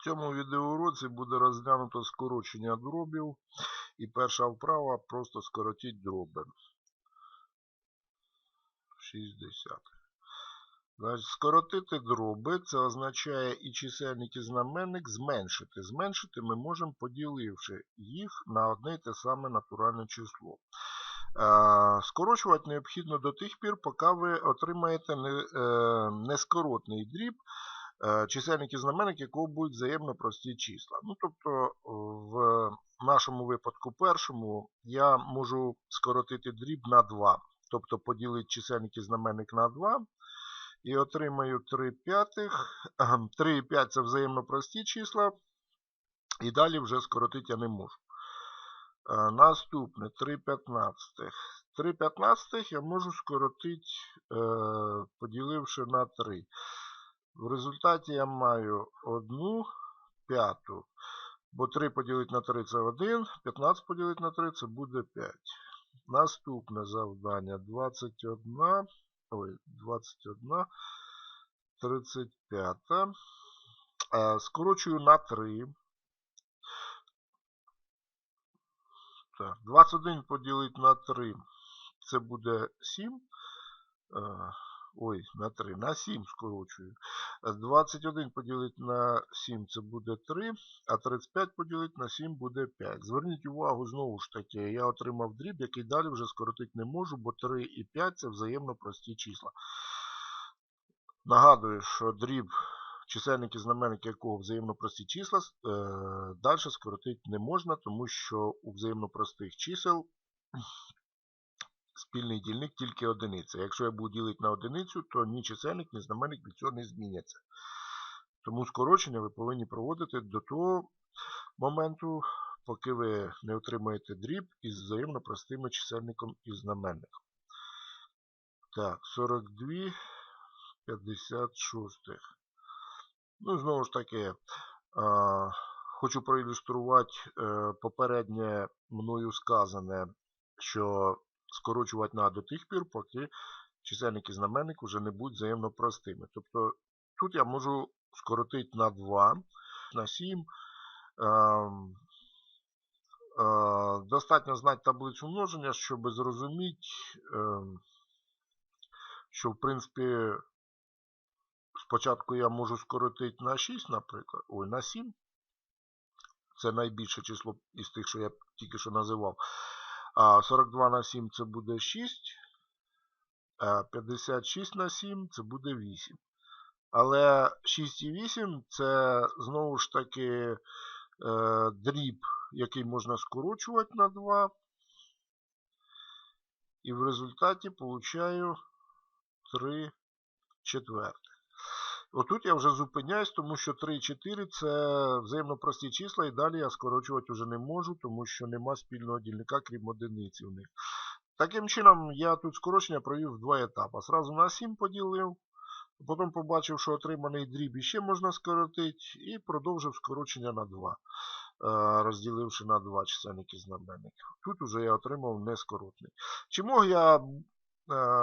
В цьому відеоуроці буде розглянуто скорочення дробів. І перша вправа просто скоротіть дроби. 60. Значить, скоротити дроби це означає і чисельник, і знаменник зменшити. Зменшити ми можемо, поділивши їх на одне й те саме натуральне число. Е, Скорочувати необхідно до тих пір, поки ви отримаєте е, нескоротний дріб, е, чисельник знаменник якого будуть взаємно прості числа. Ну, тобто, в нашому випадку першому я можу скоротити дріб на 2. Тобто поділити чисельник і знаменник на 2. І отримаю 3 п'ятих. 3 і 5 це взаємно прості числа. І далі вже скоротити я не можу. Е, Наступне 3 п'ятнадцятих. 3 п'ятнадцятих я можу скоротити, е, поділивши на 3. В результаті я маю 1 п'яту. Бо 3 поділити на 3 це 1, 15 поділити на 3 це буде 5. Наступне завдання 21. Ой, 21, 35. Е, Скорочую на 3. Так, 21 поділити на 3. Це буде 7. Ой, на 3. На 7 скорочую. Е, 21 поділити на 7 це буде 3, а 35 поділити на 7 буде 5. Зверніть увагу, знову ж таки, я отримав дріб, який далі вже скоротити не можу, бо 3 і 5 це взаємно прості числа. Нагадую, що дріб, чисельник і якого взаємно прості числа, е, далі скоротити не можна, тому що у взаємно простих чисел спільний дільник тільки одиниця. Якщо я буду ділити на одиницю, то ні чисельник, ні знаменник від цього не зміняться. Тому скорочення ви повинні проводити до того моменту, поки ви не отримаєте дріб із взаємно простими чисельником і знаменником. Так, 42, 56. Ну, знову ж таки, а, хочу проілюструвати е, попереднє мною сказане, що скорочувати треба до тих пір, поки чисельник і знаменник вже не будуть взаємно простими. Тобто тут я можу скоротити на 2, на 7. Ем, е, Достатньо знати таблицю множення, щоб зрозуміти, ем, що в принципі спочатку я можу скоротити на 6, наприклад, ой, на 7. Це найбільше число із тих, що я тільки що називав. А 42 на 7 це буде 6. А 56 на 7 це буде 8. Але 6 і 8 це знову ж таки е, дріб, який можна скорочувати на 2. І в результаті получаю 3 четвертих. Отут я вже зупиняюсь, тому що 3 і 4 це взаємно прості числа, і далі я скорочувати вже не можу, тому що нема спільного дільника, крім одиниці в них. Таким чином, я тут скорочення провів в два етапи. Сразу на 7 поділив, потім побачив, що отриманий дріб іще можна скоротити, і продовжив скорочення на 2, е, розділивши на 2 чисельники знаменників. Тут уже я отримав нескоротний. Чи мог я е,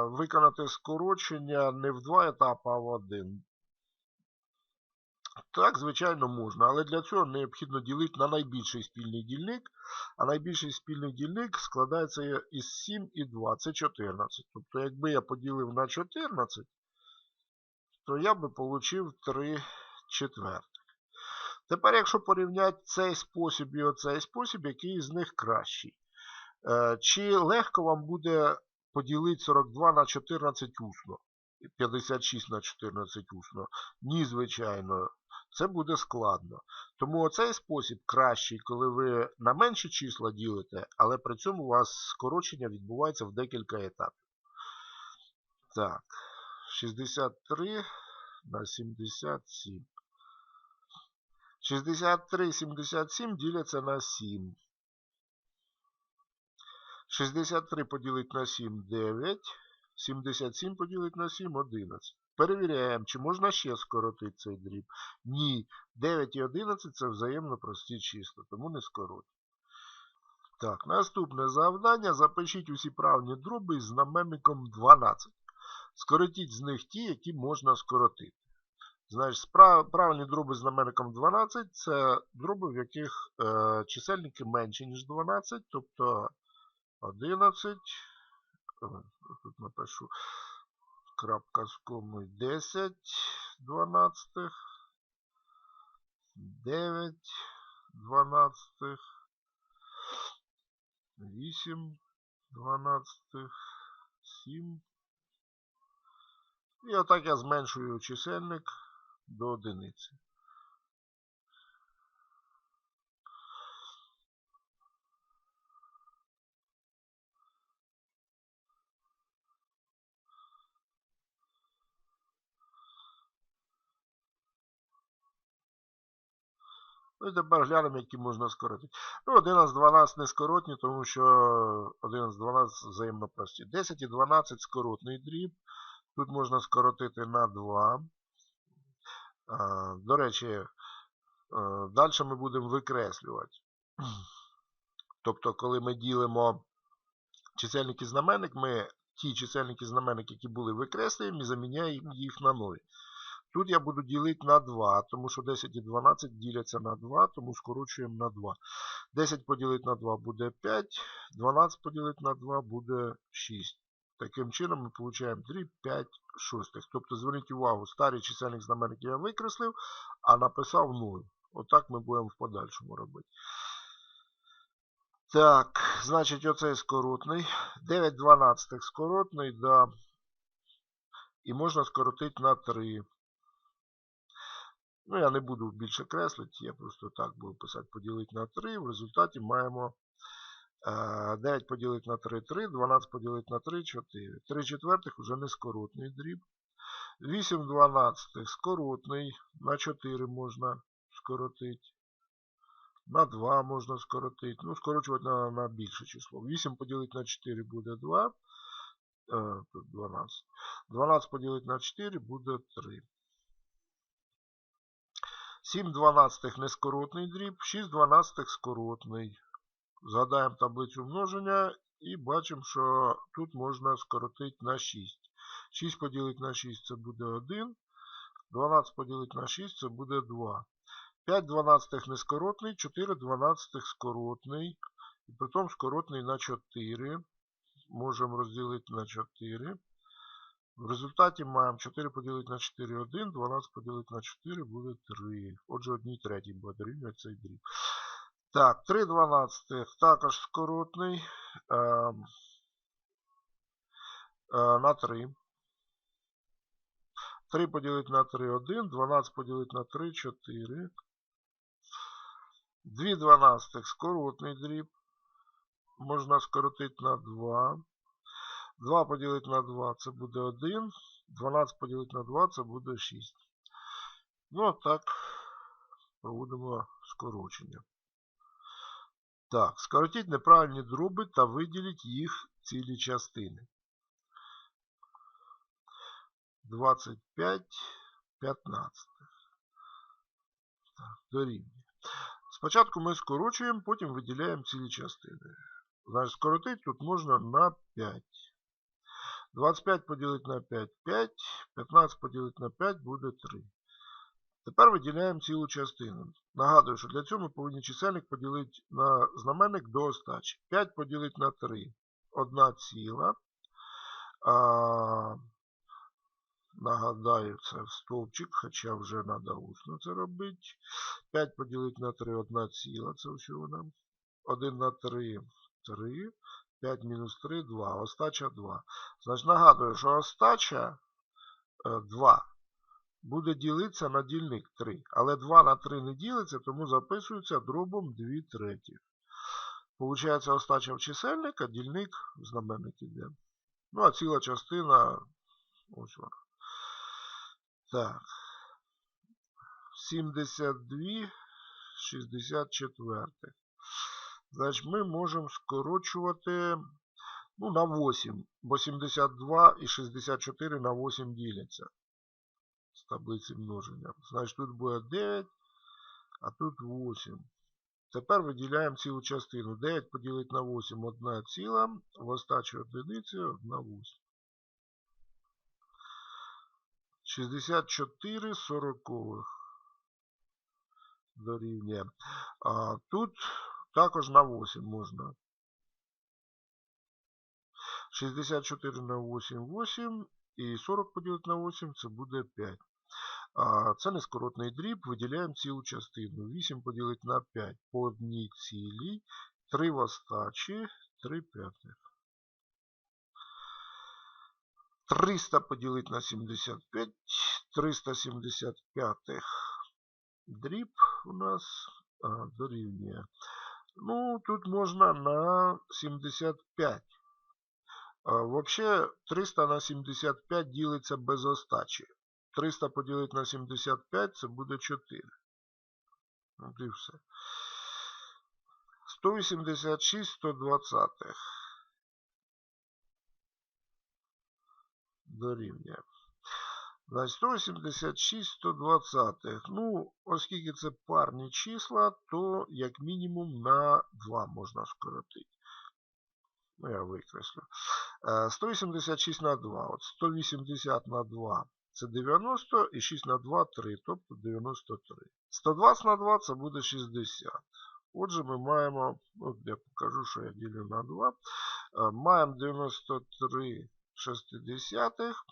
виконати скорочення не в два етапи, а в один? Так, звичайно, можна, але для цього необхідно ділити на найбільший спільний дільник, а найбільший спільний дільник складається із 7 і 2, це 14. Тобто, якби я поділив на 14, то я би отримав 3 четвертих. Тепер, якщо порівняти цей спосіб і оцей спосіб, який з них кращий. Е, Чи легко вам буде поділити 42 на 14 усно? 56 на 14 усно? Ні, звичайно. Це буде складно. Тому оцей спосіб кращий, коли ви на менші числа ділите, але при цьому у вас скорочення відбувається в декілька етапів. Так, 63 на 77. 63 77 діляться на 7. 63 поділити на 7 9. 77 поділити на 7 11. Перевіряємо, чи можна ще скоротити цей дріб. Ні. 9 і 11 це взаємно прості числа, тому не скоротимо. Так, наступне завдання. Запишіть усі правні дроби із знаменником 12. Скоротіть з них ті, які можна скоротити. Значить, правильні дроби з знаменником 12 це дроби, в яких е, чисельники менші, ніж 12, тобто 11, е, тут напишу крапка з комою 10 12, 9 12, 8 12, 7. І отак я зменшую чисельник до одиниці. Ну і тепер глянемо, які можна скоротити. Ну, 11, 12 не скоротні, тому що 11, 12 взаємно прості. 10 і 12 скоротний дріб. Тут можна скоротити на 2. До речі, далі ми будемо викреслювати. Тобто, коли ми ділимо чисельник і знаменник, ми ті чисельники і знаменники, які були викреслюємо, і заміняємо їх на нові. Тут я буду ділити на 2, тому що 10 і 12 діляться на 2, тому скорочуємо на 2. 10 поділити на 2 буде 5, 12 поділити на 2 буде 6. Таким чином ми отримуємо 3, 5, 6. Тобто, зверніть увагу, старий чисельник знаменник я викреслив, а написав 0. Отак ми будемо в подальшому робити. Так, значить, оцей скоротний. 9 12 скоротний, да. І можна скоротити на 3. Ну, я не буду більше креслити, я просто так буду писати поділити на 3. В результаті маємо 9 поділити на 3 3, 12 поділити на 3 4. 3 четвертих вже не скоротний дріб. 8 дванадцятих скоротний. На 4 можна скоротити. На 2 можна скоротити. Ну, скорочувати на, на більше число. 8 поділити на 4 буде 2. Е, тут 12. 12 поділити на 4 буде 3. 7 дванадцятих нескоротний дріб, 6 дванадцятих скоротний. Згадаємо таблицю множення і бачимо, що тут можна скоротити на 6. 6 поділити на 6 це буде 1. 12 поділити на 6 це буде 2. 5 дванадцятих нескоротний, 4 дванадцятих скоротний. І притом скоротний на 4. Можемо розділити на 4. В результаті маємо 4 поділити на 4 1, 12 поділити на 4 буде 3. Отже, 1 третій буде дорівнює цей дріб. Так, 3 дванадцятих також скоротний е, е, на 3. 3 поділити на 3 1, 12 поділити на 3 4. 2 дванадцятих скоротний дріб. Можна скоротити на 2. 2 поділити на 2 це буде 1. 12 поділити на 2 це буде 6. Ну, а так, проводимо скорочення. Так, скоротіть неправильні дроби та виділіть їх цілі частини. 25, 15. Так. Спочатку ми скорочуємо, потім виділяємо цілі частини. Значить, скоротити тут можна на 5. 25 поділити на 5 5, 15 поділити на 5 буде 3. Тепер виділяємо цілу частину. Нагадую, що для цього ми повинні чисельник поділити на знаменник до остачі. 5 поділити на 3 1 ціла. А, Нагадаю, це в стовпчик, хоча вже треба усно це робити. 5 поділити на 3 1 ціла, це всього нам. 1 на 3 3. 5 мінус 3 2. Остача 2. Значить, нагадую, що остача 2 буде ділитися на дільник 3. Але 2 на 3 не ділиться, тому записується дробом 2 треті. Получається остача в чисельник, а дільник в знаменник іде. Ну, а ціла частина ось вона. Так. 72, 64. Значить, ми можемо скорочувати ну, на 8. Бо 72 і 64 на 8 діляться з таблиці множення. Значить, тут буде 9, а тут 8. Тепер виділяємо цілу частину. 9 поділити на 8 1 ціла, в остачі одиниці 1 8. 64 сорокових дорівнює. А, тут також на 8 можна. 64 на 8 8 і 40 поділити на 8 це буде 5. А, Це нескоротний дріб, виділяємо цілу частину. 8 поділити на 5 по одній цілій, 3 в остачі, 3 п'ятих. 300 поділити на 75, 375 дріб у нас а, дорівнює. Ну, тут можна на 75. А, Взагалі 300 на 75 ділиться без остачі. 300 поділити на 75 це буде 4. От і все. 186 120 дорівнює. Значить, 186 120. Ну, оскільки це парні числа, то як мінімум на 2 можна скоротити. Ну, я викреслю. 186 на 2. От 180 на 2 це 90 і 6 на 2 3, тобто 93. 120 на 2 це буде 60. Отже, ми маємо, от я покажу, що я ділю на 2. Маємо 93 шестидесятих.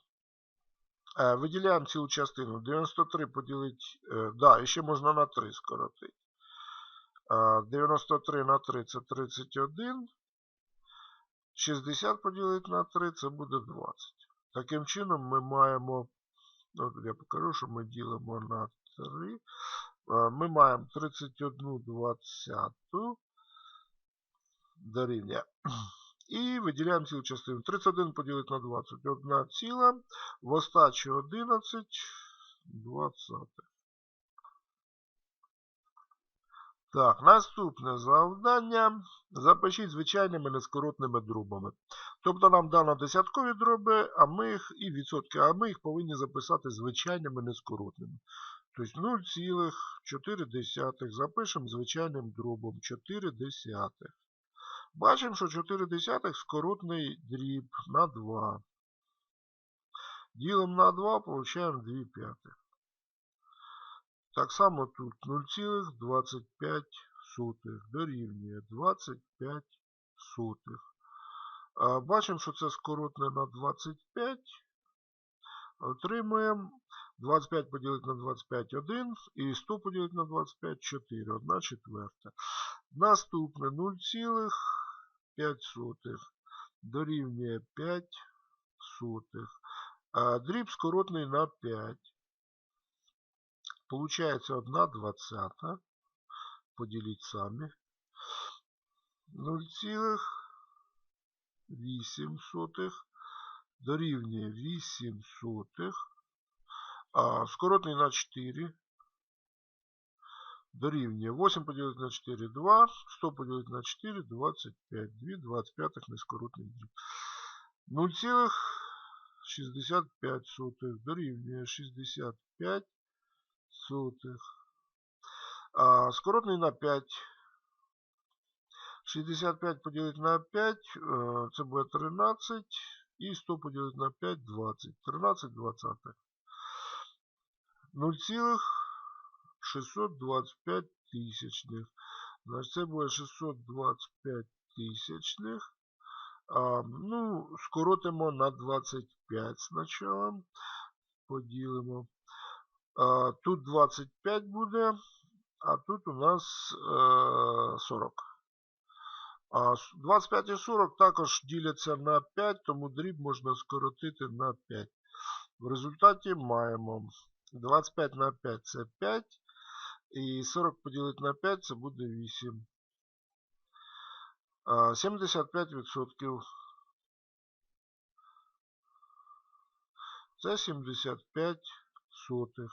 Виділяємо цілу частину. 93 поділити, да, і ще можна на 3 скоротити. 93 на 3 це 31. 60 поділити на 3 це буде 20. Таким чином ми маємо, от я покажу, що ми ділимо на 3. Ми маємо 31 двадцяту дорівнює. І виділяємо цілу частину. 31 поділити на 20. 1 ціла. В остачі 11 20. Так, наступне завдання. Запишіть звичайними нескоротними дробами. Тобто нам дано десяткові дроби, а ми їх і відсотки, а ми їх повинні записати звичайними нескоротними. Тобто 0,4 запишемо звичайним дробом 4 десятих. Бачимо, що 4 десятих скоротний дріб на 2. Ділимо на 2, получаємо 2 п'ятих. Так само тут 0,25 дорівнює 25 сотих. Бачимо, що це скоротне на 25. Отримуємо 25 поділити на 25 1 і 100 поділити на 25 4, 1 четверта. Наступне 0,5 дорівнює 5 сотих. Дріб скоротний на 5. Получається 1 двадцята. Поділіть самі. 0,8 дорівнює 8 сотих. А, скоротний на 4 дорівнює 8 поділити на 4 2, 100 поділити на 4 25, 2 25 нескоротних дріб. 0,65 сотих дорівнює 65 сотих. А скоротний на 5. 65 поділити на 5, це буде 13. и 100 поділити на 5 20. 13 20. 0, 625 тисячних. Значить, це буде 625 тисячних. А, ну, Скоротимо на 25 спочатку. Поділимо. А, Тут 25 буде, а тут у нас э, а, 40. А 25 і 40 також діляться на 5, тому дріб можна скоротити на 5. В результаті маємо 25 на 5 це 5. І 40 поділити на 5 це буде 8. 75%. Це 75 сотих.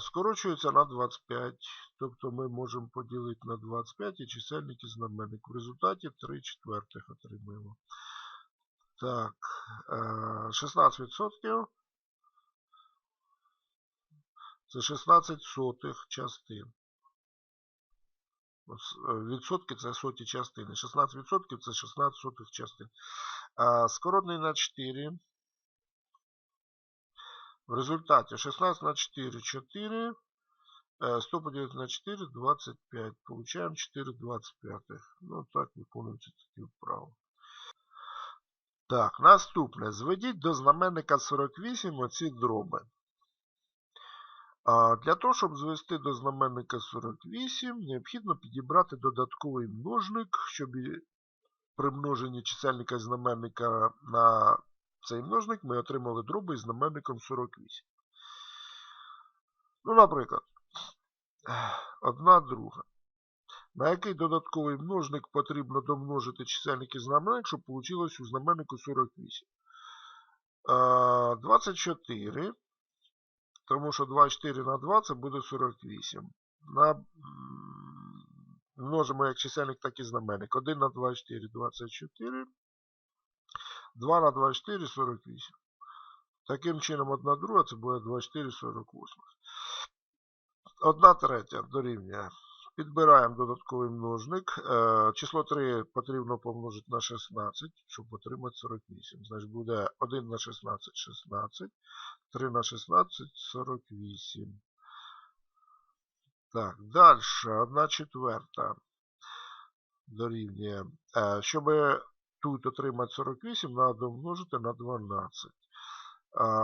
Скорочується на 25. Тобто ми можемо поділити на 25 і чисельник і знаменник. В результаті 3 четвертих отримаємо. Так, 16%. Це 16 сотих частин. Відсотки це соті частини. 16% це 16 сотих частин. Скоротний на 4. В результаті 16 на 4 4. е, 100 поділити на 4 25. Получаємо 4 25. Ну так виконуються такі вправи. Так, наступне. Зведіть до знаменника 48 оці дроби. Для того, щоб звести до знаменника 48, необхідно підібрати додатковий множник, щоб при множенні чисельника і знаменника на цей множник ми отримали дроби із знаменником 48. Ну, наприклад, одна друга. На який додатковий множник потрібно домножити чисельник і знаменник, щоб вийшло у знаменнику 48? 24. Тому що 24 на 2 це буде 48. На... Множимо як чисельник, так і знаменник. 1 на 24 24. 2 на 24 48. Таким чином, 1 друга це буде 24 48. 1 третя дорівнює. Підбираємо додатковий множник. Е, Число 3 потрібно помножити на 16, щоб отримати 48. Значить буде 1 на 16 16. 3 на 16 48. Так, далі. 1 четверта дорівнює. Е, Щоб тут отримати 48, треба домножити на 12.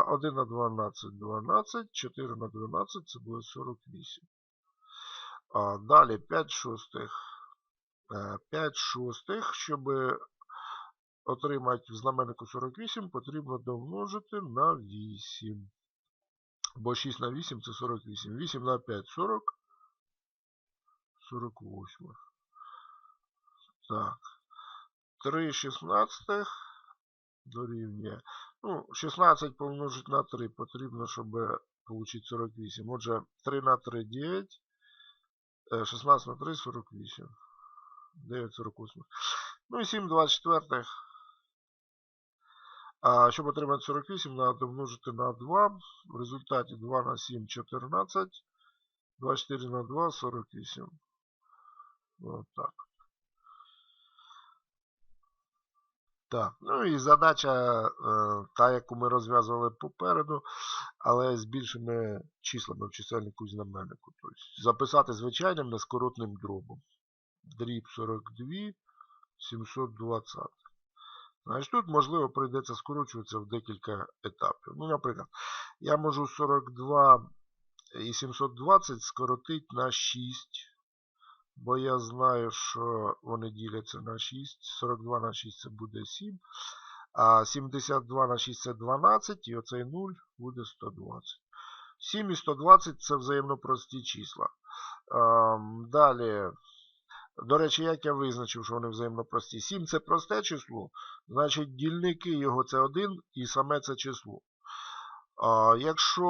1 на 12 12, 4 на 12 це буде 48. Далі 5 шостих. Е, 5 шостих, щоб отримати в знаменнику 48, потрібно домножити на 8. Бо 6 на 8 це 48. 8 на 5 40. 48. Так. 3 шістнадцятих дорівнює. Ну, 16 помножити на 3 потрібно, щоб отримати 48. Отже, 3 на 3 9. 16 на 3 48. 9 48. Ну і 7 24. А щоб отримати 48, треба домножити на 2. В результаті 2 на 7 14. 24 на 2 48. Ось так. Так, ну і задача, е, та, яку ми розв'язували попереду, але з більшими числами в чисельнику і знаменнику. Тобто записати звичайним нескоротним дробом. Дріб 42, 720. Значить, тут, можливо, прийдеться скорочуватися в декілька етапів. Ну, наприклад, я можу 42 і 720 скоротити на 6. Бо я знаю, що вони діляться на 6. 42 на 6 це буде 7. А 72 на 6 це 12. І оцей 0 буде 120. 7 і 120 це взаємно прості числа. Ем, Далі. До речі, як я визначив, що вони взаємно прості. 7 це просте число. Значить, дільники його це 1 і саме це число. Якщо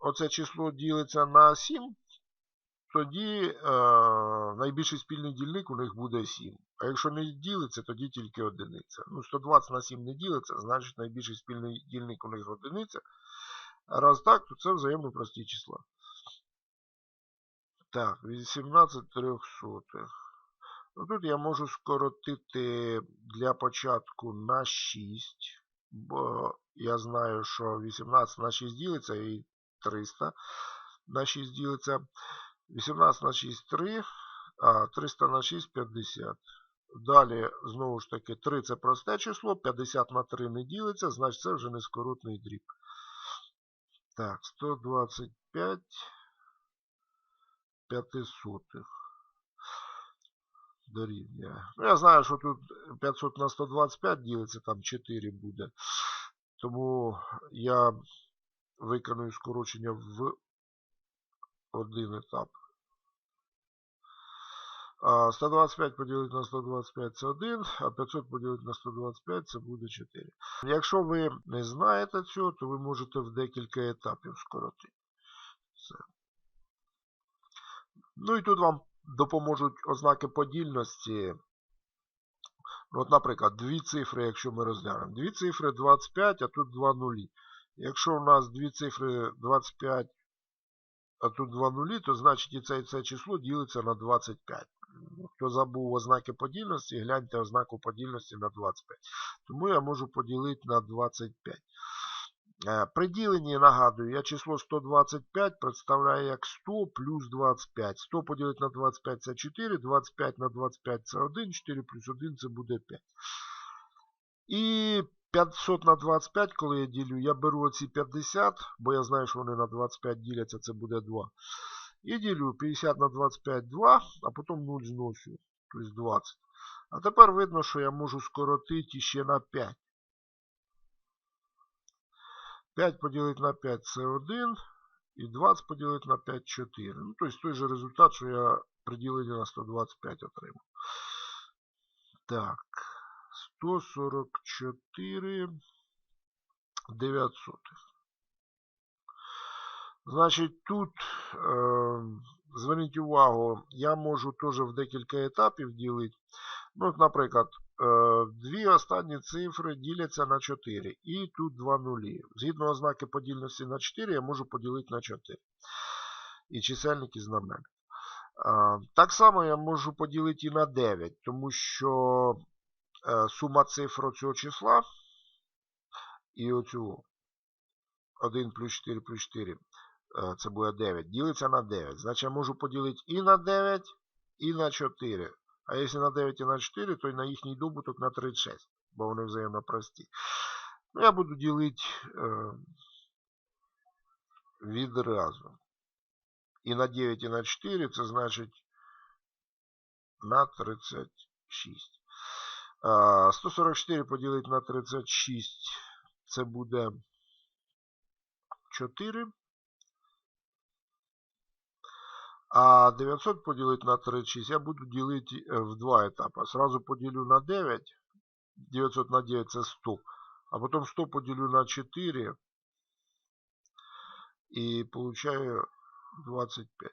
оце число ділиться на 7, тоді е, найбільший спільний дільник у них буде 7. А якщо не ділиться, тоді тільки одиниця. Ну, 120 на 7 не ділиться, значить найбільший спільний дільник у них одиниця. Раз так, то це взаємно прості числа. Так, 18 трьохсотих. Ну, Тут я можу скоротити для початку на 6, бо я знаю, що 18 на 6 ділиться і 300 на 6 ділиться. 18 на 6 3, а 300 на 6 50. Далі, знову ж таки, 3 це просте число, 50 на 3 не ділиться, значить це вже нескоротний дріб. Так, 125 п'ятисотих дорівнює. Ну, я знаю, що тут 500 на 125 ділиться, там 4 буде. Тому я виконую скорочення в один етап. 125 поділити на 125 це 1, а 500 поділити на 125 це буде 4. Якщо ви не знаєте цього, то ви можете в декілька етапів скоротити. Це. Ну і тут вам допоможуть ознаки подільності. От, Наприклад, дві цифри, якщо ми розглянемо. Дві цифри 25, а тут 2 нулі. Якщо у нас дві цифри 25, а тут 2 нулі, то значить і це і це число ділиться на 25. Хто забув ознаки подільності, гляньте ознаку подільності на 25. Тому я можу поділити на 25. Е, При діленні, нагадую, я число 125 представляю як 100 плюс 25. 100 поділити на 25 це 4, 25 на 25 це 1, 4 плюс 1 це буде 5. І 500 на 25, коли я ділю, я беру оці 50, бо я знаю, що вони на 25 діляться, це буде 2. І ділю 50 на 25 2, а потім 0 зношу, тобто 20. А тепер видно, що я можу скоротити ще на 5. 5 поділити на 5 це 1. І 20 поділити на 5 4. Ну, тобто той же результат, що я при діленні на 125 отримав. Так. 144 900. Значить, тут, е, зверніть увагу, я можу теж в декілька етапів ділити. Ну, Наприклад, е, дві останні цифри діляться на 4. І тут два нулі. Згідно ознаки подільності на 4, я можу поділити на 4. І чисельник і знаменник. Е, так само я можу поділити і на 9, тому що сума цифр цього числа і оцю 1 плюс 4 плюс 4 це буде 9. Ділиться на 9. Значить, я можу поділити і на 9, і на 4. А якщо на 9 і на 4, то і на їхній добуток на 36, бо вони взаємно прості. Ну, я буду ділити е, відразу. І на 9, і на 4, це значить на 36. 144 поділити на 36, це буде 4. А 900 поділити на 36 я буду ділити в два етапи. Сразу поділю на 9. 900 на 9 це 100. А потім 100 поділю на 4. І получаю 25.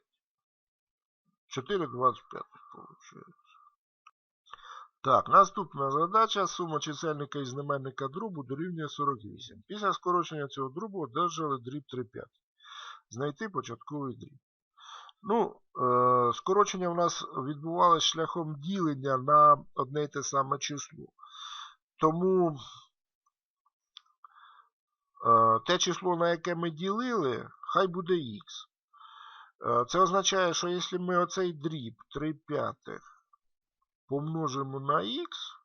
4 25 получается. Так, наступна задача. Сума чисельника і знаменника дробу дорівнює 48. Після скорочення цього дробу одержали дріб 3 5. Знайти початковий дріб. Ну, е, скорочення в нас відбувалося шляхом ділення на одне й те саме число. Тому е, те число, на яке ми ділили, хай буде х. Е, це означає, що якщо ми оцей дріб 3 п'ятих помножимо на х,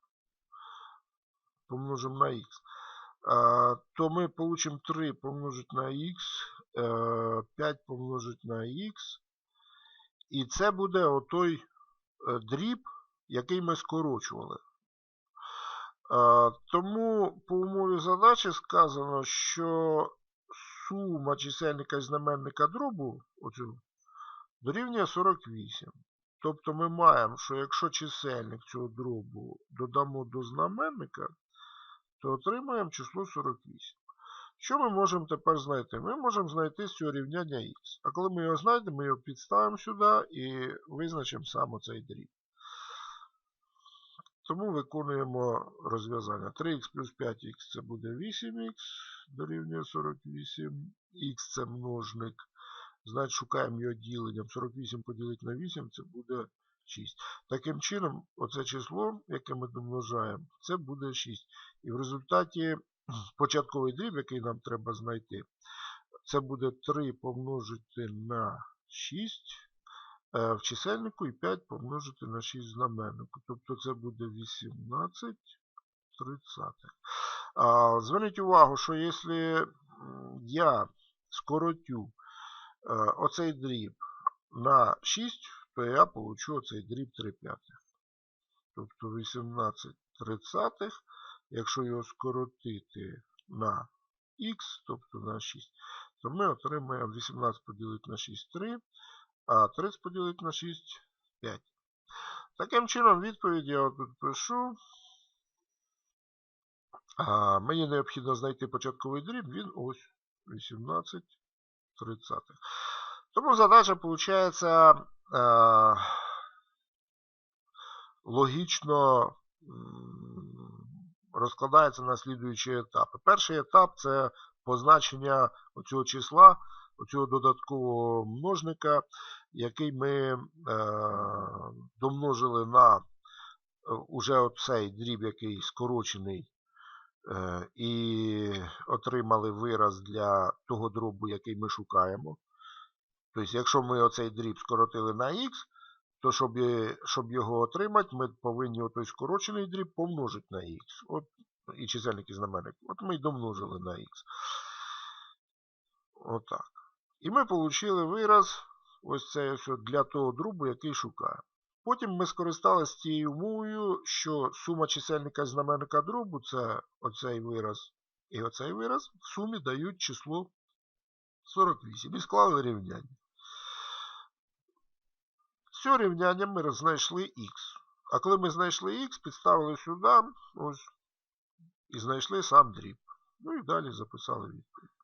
помножимо на х, то мы получим 3 помножить на х, 5 помножить на х. І це буде отой е, дріб, який ми скорочували. Тому по умові задачі сказано, що сума чисельника і знаменника дробу оцю, дорівнює 48. Тобто ми маємо, що якщо чисельник цього дробу додамо до знаменника, то отримаємо число 48. Що ми можемо тепер знайти? Ми можемо знайти з цього рівняння х. А коли ми його знайдемо, ми його підставимо сюди і визначимо саме цей дріб. Тому виконуємо розв'язання. 3х плюс 5х це буде 8х, дорівнює 48. Х це множник. Значить, шукаємо його діленням. 48 поділити на 8 це буде 6. Таким чином, оце число, яке ми домножаємо, це буде 6. І в результаті початковий дріб, який нам треба знайти, це буде 3 помножити на 6 е, в чисельнику і 5 помножити на 6 в знаменнику. Тобто це буде 18 тридцятих. Зверніть увагу, що якщо я скоротю оцей дріб на 6, то я получу оцей дріб 3 п'ятих. Тобто 18 тридцятих, якщо його скоротити на х, тобто на 6, то ми отримаємо 18 поділити на 6 3, а 30 поділити на 6 5. Таким чином, відповідь я тут пишу. А, Мені необхідно знайти початковий дріб, він ось 18 30. Тому задача, виходить, е, логічно розкладається на слідуючі етапи. Перший етап це позначення цього числа, оцього додаткового множника, який ми е, домножили на е, уже цей дріб, який скорочений і отримали вираз для того дробу, який ми шукаємо. Тобто, якщо ми оцей дріб скоротили на х, то щоб, щоб його отримати, ми повинні той скорочений дріб помножити на х. От, і чисельник і знаменник. От ми й домножили на х. Отак. І ми отримали вираз ось от для того дробу, який шукаємо. Потім ми скористалися тією умовою, що сума чисельника і знаменника дробу це оцей вираз і оцей вираз в сумі дають число 48. І склали рівняння. З цього рівняння ми знайшли х. А коли ми знайшли х, підставили сюди ось, і знайшли сам дріб. Ну і далі записали відповідь.